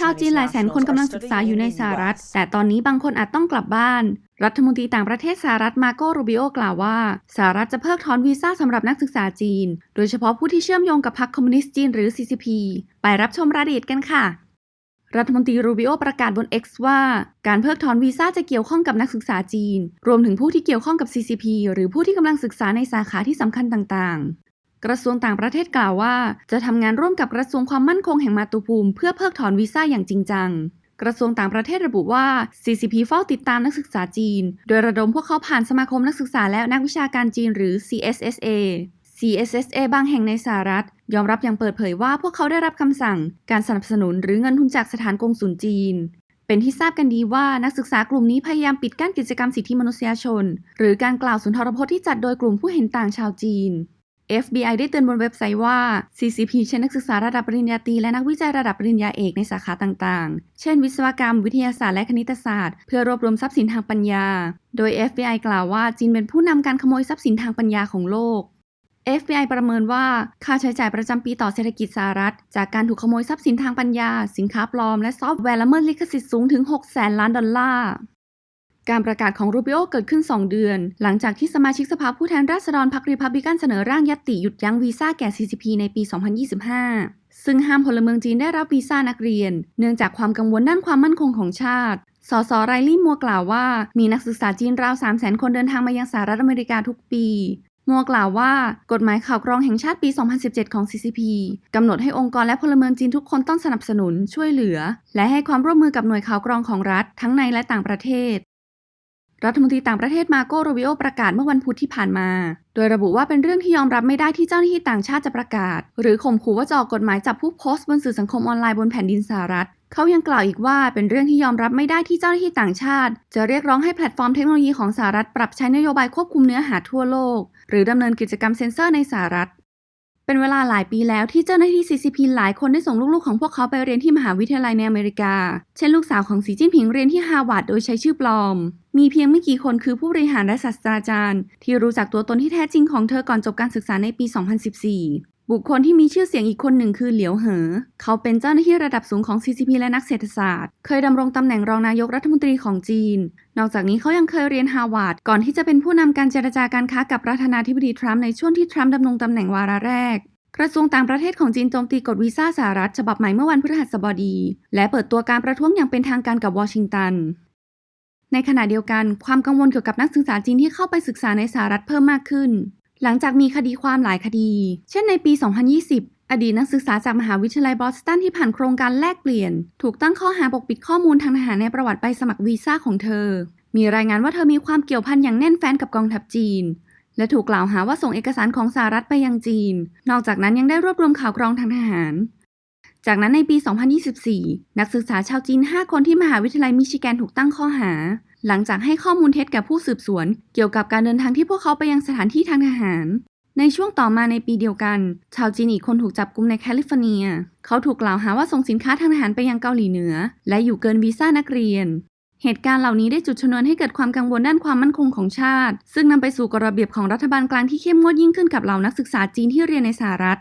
ชาวจีน Chinese หลายแสนคน nationals กำลัง are ศึกษา studying อยู่ in ใน the สหรัฐ US. แต่ตอนนี้บางคนอาจต้องกลับบ้าน รัฐมนตรีต่างประเทศสหรัฐมาโกรูบิโอกล่าวว่าสหรัฐจะเพิกถอนวีซ่าสำหรับนักศึกษาจีน โดยเฉพาะผู้ที่เชื่อมโยงกับพรรคคอมมิวนิสต์จีนหรือ CCP ไปรับชมรายละเอียดกันค่ะ รัฐมนตรีรูบิโอประกาศบน X ว่า การเพิกถอนวีซ่าจะเกี่ยวข้องกับนักศึกษาจีน รวมถึงผู้ที่เกี่ยวข้องกับ CCP หรือผู้ที่กำลังศึกษาในสาขาที่สำคัญต่างๆ กระทรวงต่างประเทศกล่าวว่า จะทำงานร่วมกับกระทรวงความมั่นคงแห่งมาตุภูมิ เพื่อเพิกถอนวีซ่าอย่างจริงจังกระทรวงต่างประเทศระบุว่า CCP เฝ้าติดตามนักศึกษาจีน โดยระดมพวกเขาผ่านสมาคมนักศึกษาและนักวิชาการจีนหรือ CSSA CSSA บางแห่งในสหรัฐ ยอมรับอย่างเปิดเผยว่าพวกเขาได้รับคำสั่ง การสนับสนุนหรือเงินทุนจากสถานกงสุลจีน เป็นที่ทราบกันดีว่านักศึกษากลุ่มนี้พยายามปิดกั้นกิจกรรมสิทธิมนุษยชน หรือการกล่าวสุนทรพจน์ที่จัดโดยกลุ่มผู้เห็นต่างชาวจีน FBI ได้เตือนบนเว็บไซต์ว่า CCP ใช้นักศึกษาระดับปริญญาตรีและนักวิจัยระดับปริญญาเอกในสาขาต่างๆ เช่น วิศวกรรม วิทยาศาสตร์และคณิตศาสตร์ เพื่อรวบรวมทรัพย์สินทางปัญญา โดย FBI กล่าวว่าจีนเป็นผู้นำการขโมยทรัพย์สินทางปัญญาของโลก FBI ประเมินว่าค่าใช้จ่ายประจำปีต่อเศรษฐกิจสหรัฐ จากการถูกขโมยทรัพย์สินทางปัญญา สินค้าปลอมและซอฟต์แวร์ละเมิดลิขสิทธิ์สูงถึง 6 แสนล้านดอลลาร์ การประกาศของรูบิโอเกิดขึ้น 2 เดือน หลังจากที่สมาชิกสภาผู้แทนราษฎรพรรครีพับลิกันเสนอร่างยัตติหยุดยั้งวีซ่าแก่ CCP ในปี 2025 ซึ่งห้ามพลเมืองจีนได้รับวีซ่านักเรียน เนื่องจากความกังวลด้านความมั่นคงของชาติสสไรลี่มัวกล่าวว่ามีนักศึกษาจีนราว 300,000 คนเดินทางมายังสหรัฐอเมริกาทุกปีมัวกล่าวว่ากฎหมายข่าวกรองแห่งชาติปี 2017 ของ CCP กำหนดให้องค์กรและพลเมืองจีนทุกคนต้องสนับสนุนช่วยเหลือ และให้ความร่วมมือกับหน่วยข่าวกรองของรัฐทั้งในและต่างประเทศ รัฐมนตรีต่างประเทศมาโกโรบิโอประกาศเมื่อวันพุธที่ผ่านมา โดยระบุว่าเป็นเรื่องที่ยอมรับไม่ได้ที่เจ้าหน้าที่ต่างชาติจะประกาศ หรือข่มขู่ว่าจะออกกฎหมายจับผู้โพสต์บนสื่อสังคมออนไลน์บนแผ่นดินสหรัฐ เขายังกล่าวอีกว่าเป็นเรื่องที่ยอมรับไม่ได้ที่เจ้าหน้าที่ต่างชาติ จะเรียกร้องให้แพลตฟอร์มเทคโนโลยีของสหรัฐปรับใช้นโยบายควบคุมเนื้อหาทั่วโลก หรือดำเนินกิจกรรมเซ็นเซอร์ในสหรัฐ เป็นเวลาหลายปีแล้วที่เจ้าหน้าที่ CCP หลายคนได้ส่งลูกๆของพวกเขาไปเรียนที่มหาวิทยาลัยในอเมริกา เช่นลูกสาวของสีจิ้นผิงเรียนที่ฮาร์วาร์ดโดยใช้ชื่อปลอม มีเพียงไม่กี่คนคือผู้บริหารและศาสตราจารย์ ที่รู้จักตัวตนที่แท้จริงของเธอก่อนจบการศึกษาในปี 2014 บุคคลที่มีชื่อเสียงอีกคนหนึ่งคือเหลียวเหอ เขาเป็นเจ้าหน้าที่ระดับสูงของ CCP และนักเศรษฐศาสตร์ เคยดำรงตำแหน่งรองนายกรัฐมนตรีของจีน นอกจากนี้เขายังเคยเรียนฮาร์วาร์ดก่อนที่จะเป็นผู้นำการเจรจาการค้ากับประธานาธิบดีทรัมป์ในช่วงที่ทรัมป์ดำรงตำแหน่งวาระแรก กระทรวงต่างประเทศของจีนโจมตีกฎวีซ่าสหรัฐฉบับใหม่เมื่อวันพฤหัสบดี และเปิดตัวการประท้วงอย่างเป็นทางการกับวอชิงตันในขณะเดียวกัน ความกังวลเกี่ยวกับนักศึกษาจีนที่เข้าไปศึกษาในสหรัฐเพิ่มมากขึ้น หลังจากมีคดีความหลายคดี เช่นในปี 2020อดีตนักศึกษาจากมหาวิทยาลัยบอสตันที่ผ่านโครงการแลกเปลี่ยน ถูกตั้งข้อหาปกปิดข้อมูลทางทหารในประวัติใบสมัครวีซ่าของเธอ มีรายงานว่าเธอมีความเกี่ยวพันอย่างแน่นแฟ้นกับกองทัพจีน และถูกกล่าวหาว่าส่งเอกสารของสหรัฐไปยังจีน นอกจากนั้นยังได้รวบรวมข่าวกรองทางทหาร จากนั้นในปี 2024 นักศึกษาชาวจีน 5 คนที่มหาวิทยาลัยมิชิแกนถูกตั้งข้อหา หลังจากให้ข้อมูลเท็จแก่ผู้สืบสวน เกี่ยวกับการเดินทางที่พวกเขาไปยังสถานที่ทางทหาร ในช่วงต่อมาในปีเดียวกัน ชาวจีนอีกคนถูกจับกุมในแคลิฟอร์เนีย เขาถูกกล่าวหาว่าส่งสินค้าทางทหารไปยังเกาหลีเหนือ และอยู่เกินวีซ่านักเรียน เหตุการณ์เหล่านี้ได้จุดชนวนให้เกิดความกังวลด้านความมั่นคงของชาติ ซึ่งนำไปสู่กฎระเบียบของรัฐบาลกลางที่เข้มงวดยิ่งขึ้นกับเหล่านักศึกษาจีนที่เรียนในสหรัฐ